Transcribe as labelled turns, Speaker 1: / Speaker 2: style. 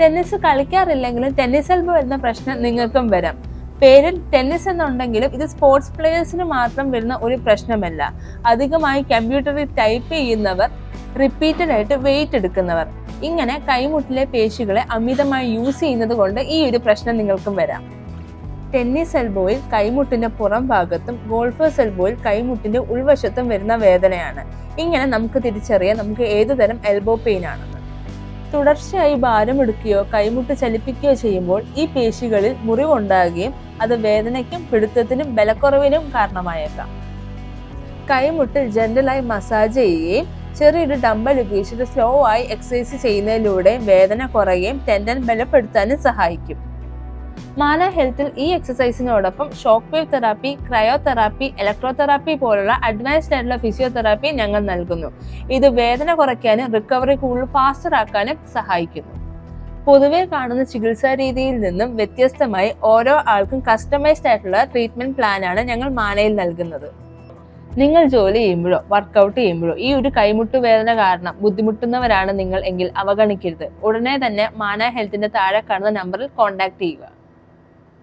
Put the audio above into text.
Speaker 1: Tennis കളിക്കാറില്ലെങ്കിലും tennis elbow വരുന്ന പ്രശ്നം നിങ്ങൾക്കും വരാം. പേരിൽ ടെന്നീസ് എന്നുണ്ടെങ്കിലും ഇത് സ്പോർട്സ് പ്ലേയേഴ്സിന് മാത്രം വരുന്ന ഒരു പ്രശ്നമല്ല. അധികമായി കമ്പ്യൂട്ടറിൽ ടൈപ്പ് ചെയ്യുന്നവർ റിപ്പീറ്റഡ് ആയിട്ട് വെയിറ്റ് എടുക്കുന്നവർ. ഇങ്ങനെ കൈമുട്ടിലെ പേശികളെ അമിതമായി യൂസ് ചെയ്യുന്നത് കൊണ്ട് ഈ ഒരു പ്രശ്നം നിങ്ങൾക്കും വരാം. ടെന്നീസ് എൽബോയിൽ കൈമുട്ടിന്റെ പുറം ഭാഗത്തും ഗോൾഫേഴ്സ് എൽബോയിൽ കൈമുട്ടിന്റെ ഉൾവശത്തും വരുന്ന വേദനയാണ്. ഇങ്ങനെ നമുക്ക് തിരിച്ചറിയാം നമുക്ക് ഏതുതരം എൽബോ പെയിൻ ആണെന്ന് തുടർച്ചയായി ഭാരമെടുക്കുകയോ കൈമുട്ട് ചലിപ്പിക്കുകയോ ചെയ്യുമ്പോൾ ഈ പേശികളിൽ മുറിവുണ്ടാകുകയും അത് വേദനയ്ക്കും പിടുത്തത്തിനും ബലക്കുറവിനും കാരണമായേക്കാം. കൈമുട്ടിൽ ജനറലായി മസാജ് ചെയ്യുകയും ചെറിയൊരു ഡമ്പൽ ഉപയോഗിച്ചിട്ട് സ്ലോ ആയി എക്സസൈസ് ചെയ്യുന്നതിലൂടെ വേദന കുറയുകയും ടെൻഡൻ ബലപ്പെടുത്താനും സഹായിക്കും. മാന ഹെൽത്തിൽ ഈ എക്സസൈസിനോടൊപ്പം shock wave therapy cryotherapy electrotherapy പോലുള്ള അഡ്വാൻസ്ഡ് ആയിട്ടുള്ള ഫിസിയോതെറാപ്പി ഞങ്ങൾ നൽകുന്നു. ഇത് വേദന കുറയ്ക്കാനും റിക്കവറി കൂടുതൽ ഫാസ്റ്റർ ആക്കാനും സഹായിക്കുന്നു. പൊതുവെ കാണുന്ന ചികിത്സാ രീതിയിൽ നിന്നും വ്യത്യസ്തമായി ഓരോ ആൾക്കും കസ്റ്റമൈസ്ഡ് ആയിട്ടുള്ള ട്രീറ്റ്മെന്റ് പ്ലാനാണ് ഞങ്ങൾ മാനയിൽ നൽകുന്നത്. നിങ്ങൾ ജോലി ചെയ്യുമ്പോഴോ വർക്കൗട്ട് ചെയ്യുമ്പോഴോ ഈ ഒരു കൈമുട്ട് വേദന കാരണം ബുദ്ധിമുട്ടുന്നവരാണ് നിങ്ങൾ എങ്കിൽ അവഗണിക്കരുത്. ഉടനെ തന്നെ മാന ഹെൽത്തിന്റെ താഴെ കാണുന്ന നമ്പറിൽ കോൺടാക്ട് ചെയ്യുക.